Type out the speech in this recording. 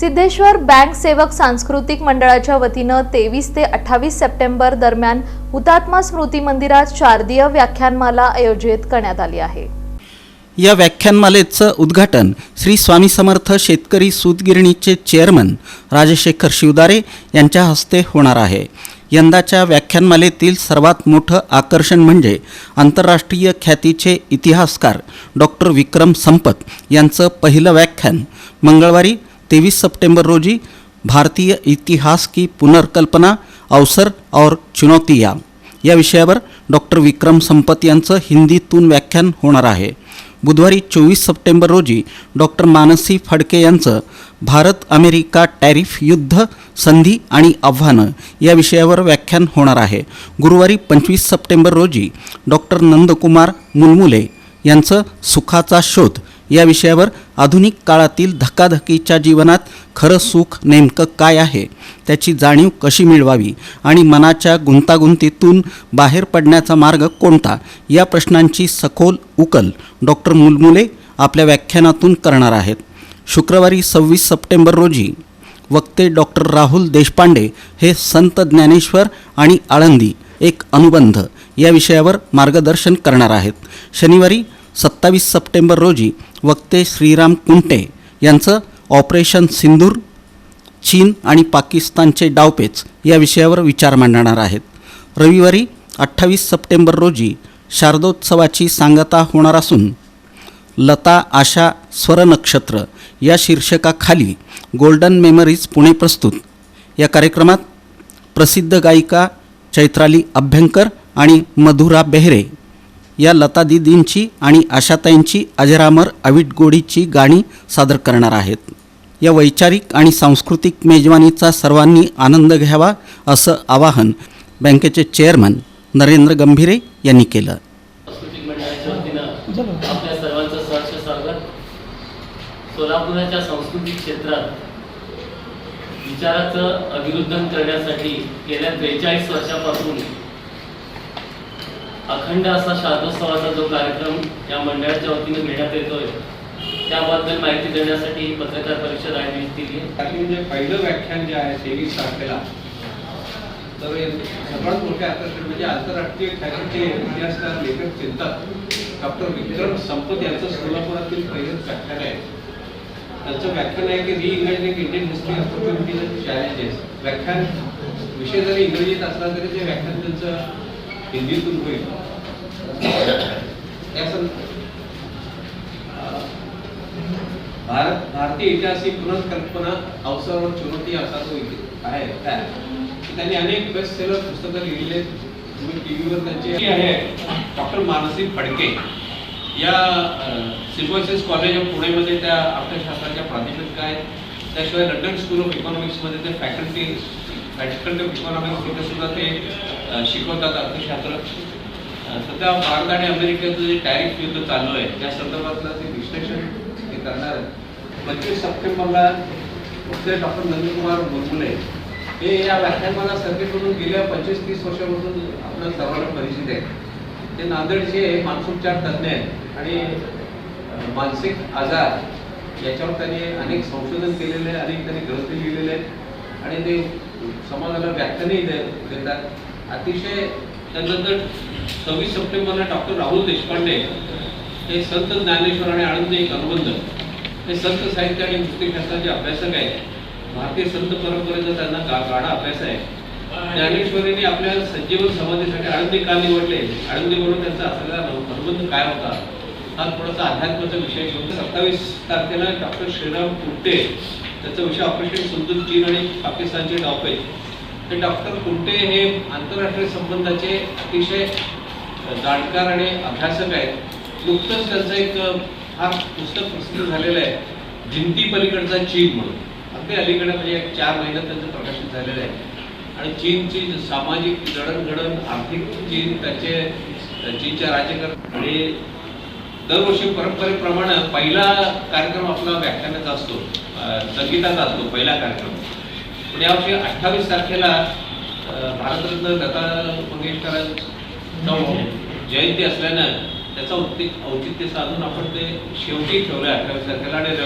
Siddheshwar bank सेवक सांस्कृतिक मंडळाच्या वतीनं तेवीस ते अठ्ठावीस सप्टेंबर दरम्यान हुतात्मा स्मृती मंदिरात शारदीय व्याख्यानमाला आयोजित करण्यात आली आहे. या व्याख्यानमालेचं उद्घाटन श्री स्वामी समर्थ शेतकरी सूतगिरणीचे चेअरमन राजशेखर शिवदारे यांच्या हस्ते होणार आहे. यंदाच्या व्याख्यानमालेतील सर्वात मोठं आकर्षण म्हणजे आंतरराष्ट्रीय ख्यातीचे इतिहासकार डॉक्टर विक्रम संपत यांचं पहिलं व्याख्यान मंगळवारी तेवीस सप्टेंबर रोजी भारतीय इतिहास की पुनर्कल्पना अवसर और चुनौतिया। या विषयावर डॉक्टर विक्रम संपत यांचं हिंदीतून व्याख्यान होणार आहे. बुधवारी चोवीस सप्टेंबर रोजी डॉक्टर मानसी फडके यांचं भारत अमेरिका टॅरिफ युद्ध संधी आणि आव्हानं या विषयावर व्याख्यान होणार आहे. गुरुवारी पंचवीस सप्टेंबर रोजी डॉक्टर नंदकुमार मुलमुले यांचं सुखाचा शोध या विषयावर आधुनिक काळातील धकाधकीच्या जीवनात खरं सुख नेमकं काय आहे त्याची जाणीव कशी मिळवावी आणि मनाच्या गुंतागुंतीतून बाहेर पडण्याचा मार्ग कोणता या प्रश्नांची सखोल उकल डॉक्टर मुलमुले आपल्या व्याख्यानातून करणार आहेत. शुक्रवारी सव्वीस सप्टेंबर रोजी वक्ते डॉक्टर राहुल देशपांडे हे संत ज्ञानेश्वर आणि आळंदी एक अनुबंध या विषयावर मार्गदर्शन करणार आहेत. शनिवारी सत्तावीस सप्टेंबर रोजी वक्ते श्रीराम कुंटे यांचं ऑपरेशन सिंदूर चीन आणि पाकिस्तानचे डावपेच या विषयावर विचार मांडणार आहेत. रविवारी अठ्ठावीस सप्टेंबर रोजी शारदोत्सवाची सांगता होणार असून लता आशा स्वरनक्षत्र या शीर्षकाखाली गोल्डन मेमरीज पुणे प्रस्तुत. या कार्यक्रमात प्रसिद्ध गायिका चैत्राली अभ्यंकर आणि मधुरा बेहरे या लता दिदींची आणि आशाताईंची अजरामर अविटगोडीची गाणी सादर करणार आहेत. या वैचारिक आणि सांस्कृतिक मेजवानीचा सर्वांनी आनंद घ्यावा असं आवाहन बँकेचे चेअरमन नरेंद्र गंभीरे यांनी केलं. सोलापुराच्या सांस्कृतिक क्षेत्रात विचाराचं अभिरुद्धन करण्यासाठी गेल्या त्रेचाळीस वर्षापासून अखंड असा शारदोत्सवाचा जो कार्यक्रम या मंडळाच्या वतीने घेण्यात येतोय त्याबद्दल माहिती देण्यासाठी पत्रकार परिषद आयोजित केली आहे. म्हणजे पहिलं व्याख्यान जे आहे तेवीस तारखेला तर हे सर्वात मोठे आकर्षण म्हणजे आंतरराष्ट्रीय ख्यातीचे इतिहासकार लेखक चिंतक डॉक्टर विक्रम संपत यांचं सोलापुरातील पहिलंच व्याख्यान आहे. त्यांचं व्याख्यान आहे की reimagining Indian history opportunities challenges व्याख्यान विषय जरी इंग्रजीत असला तरी ते व्याख्यान त्यांचं हिंदीतून होईल. भारत भारतीय इतिहास पुनर्कल्पना अवसर व चुनौती असा तो आहे काय? त्यांनी अनेक बेस्ट सेलर पुस्तकं लिहिलेले तुम्ही टी व्हीवर त्यांचे आहे डॉक्टर मानसी फडके. या सिम्बॉयसिस कॉलेज ऑफ पुणेमध्ये त्या अर्थशास्त्राच्या प्राध्यापक आहेत. त्याशिवाय लंडन स्कूल ऑफ इकॉनॉमिक्समध्ये ते फॅकल्टी फॅकल्टी ऑफ इकॉनॉमिक्स तिथे सुद्धा ते शिकवतात अर्थशास्त्र. सध्या भारत आणि अमेरिकेचं जे टॅरिफ युद्ध चालू आहे त्या संदर्भातलं ते विश्लेषण हे करणार आहे पंचवीस सप्टेंबरला वक्ते डॉक्टर नंदकुमार मुरमुले हे या व्याख्यानमाला सर्किट म्हणून गेल्या पंचवीस तीस वर्षापासून आपल्या सर्वांना परिचित आहे ते नांदेडचे मानसोपचार तज्ज्ञ आहेत आणि मानसिक आजार याच्यावर त्यांनी अनेक संशोधन केलेले आहे अनेक त्यांनी ग्रंथ लिहिलेले आहेत. आणि ते समाजाला व्याख्यानही दे- देतात. अतिशय त्यानंतर सव्वीस सप्टेंबरला डॉक्टर राहुल देशपांडे हे संत ज्ञानेश्वर आणि आनंद एक अनुबंध. हे संत साहित्य आणि मुक्तिशास्त्राचे अभ्यासक आहेत. भारतीय संत परंपरेचा त्यांना गा गाढा अभ्यास आहे. ज्ञानेश्वरीने आपल्या सज्जीवन समाधीसाठी आळंदी का निवडले? आळंदी म्हणून त्यांचा असलेला अनुबंध काय होता? हा थोडासा अध्यात्माचा विषय घेऊन सत्तावीस तारखेला डॉक्टर श्रीराम कुंटे त्याचा विषय ऑपरेशन सिंधू चीन आणि पाकिस्तानचे आहे तर डॉक्टर कुंटे हे आंतरराष्ट्रीय संबंधाचे अतिशय जाणकार आणि अभ्यासक आहेत. नुकतंच त्यांचं एक फार पुस्तक प्रसिद्ध झालेलं आहे. भिंती पलीकडचा चीन म्हणून. अगदी अलीकडे म्हणजे एक चार महिन्यात त्यांचं प्रकाशित झालेलं आहे. आणि चीनची सामाजिक जडणघडण आर्थिक चीन त्याचे चीनच्या राज्यकर आणि दरवर्षी परंपरेप्रमाणे पहिला कार्यक्रम आपला व्याख्यानाचा असतो. संगीताचा असतो पहिला कार्यक्रम. पण यावर्षी अठ्ठावीस तारखेला भारतरत्न लता मंगेशकरांचा जयंती असल्यानं त्याचं औचित्य औचित्य साधून आपण ते शेवटी ठेवलं अठ्ठावीस तारखेला आणि